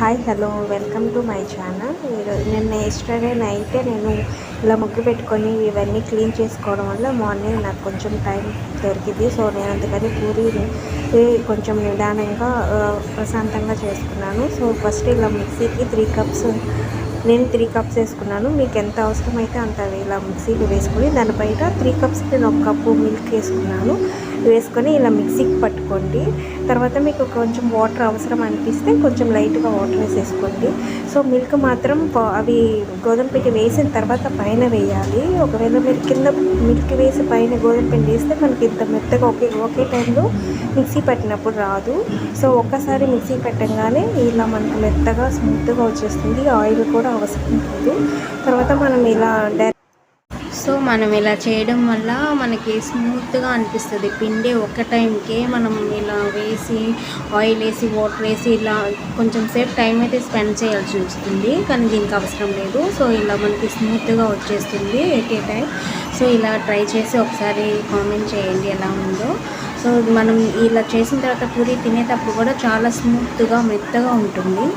Hi hello welcome to my channel నిన్న yesterday నైటే నేను ఇలా ముగ్గు పెట్టుకొని ఇవన్నీ క్లీన్ చేసుకోవడం వల్ల మార్నింగ్ నాకు కొంచెం టైం దొరికింది. సో నేను అందుకని పూరీని కొంచెం నిదానంగా ప్రశాంతంగా చేసుకున్నాను. సో ఫస్ట్ ఇలా మిక్సీకి త్రీ కప్స్ నేను త్రీ కప్స్ వేసుకున్నాను. మీకు ఎంత అవసరమైతే అంత ఇలా మిక్సీకి వేసుకొని బయట త్రీ కప్స్ నేను ఒక కప్పు మిల్క్ వేసుకున్నాను. వేసుకొని ఇలా మిక్సీకి పట్టుకోండి. తర్వాత మీకు కొంచెం వాటర్ అవసరం అనిపిస్తే కొంచెం లైట్గా వాటర్ వేసేసుకోండి. సో మిల్క్ మాత్రం ప- అవి గోధుమ పిండి వేసిన తర్వాత పైన వేయాలి. ఒకవేళ మీరు కింద మిల్క్ వేసి పైన గోధుమ పిండి వేస్తే మనకి ఇంత మెత్తగా ఒకే ఒకే టైంలో మిక్సీ పట్టినప్పుడు రాదు. సో ఒక్కసారి మిక్సీ పెట్టగానే ఇలా మనకు మెత్తగా స్మూత్గా వచ్చేస్తుంది. ఆయిల్ కూడా అవసరం లేదు. తర్వాత మనం ఇలా డైరెక్ట్ సో మనం ఇలా చేయడం వల్ల మనకి స్మూత్గా అనిపిస్తుంది. పిండి ఒక టైంకే మనం ఇలా వేసి ఆయిల్ వేసి వాటర్ వేసి ఇలా కొంచెం సేపు టైం అయితే స్పెండ్ చేయాల్సి వస్తుంది. కానీ దీనికి అవసరం లేదు. సో ఇలా మనకి స్మూత్గా వచ్చేస్తుంది ఎట్ ఏ టైం. సో ఇలా ట్రై చేసి ఒకసారి కామెంట్ చేయండి ఎలా ఉందో. సో మనం ఇలా చేసిన తర్వాత పూరి తినేటప్పుడు కూడా చాలా స్మూత్గా మెత్తగా ఉంటుంది.